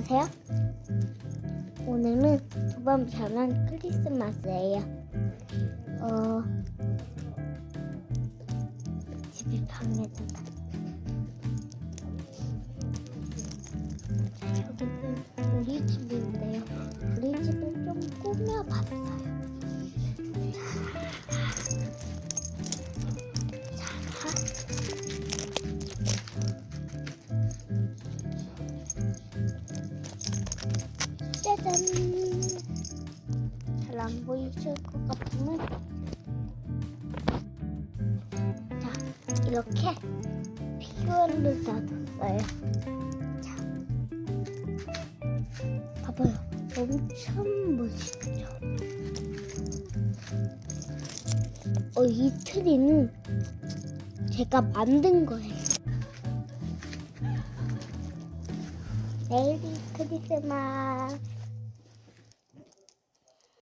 안녕하세요. 오늘은 두 번 변한 크리스마스예요. 어, 방에다가. 자, 여기는 우리 집인데요. 우리 집을 좀 꾸며봤어요. 자, 자. 짜잔! 잘 안 보이실 것 같으면 자 이렇게 피규어를 놔뒀어요. 자 봐봐요, 엄청 멋있죠? 어, 이 트리는 제가 만든 거예요. 메리 크리스마스.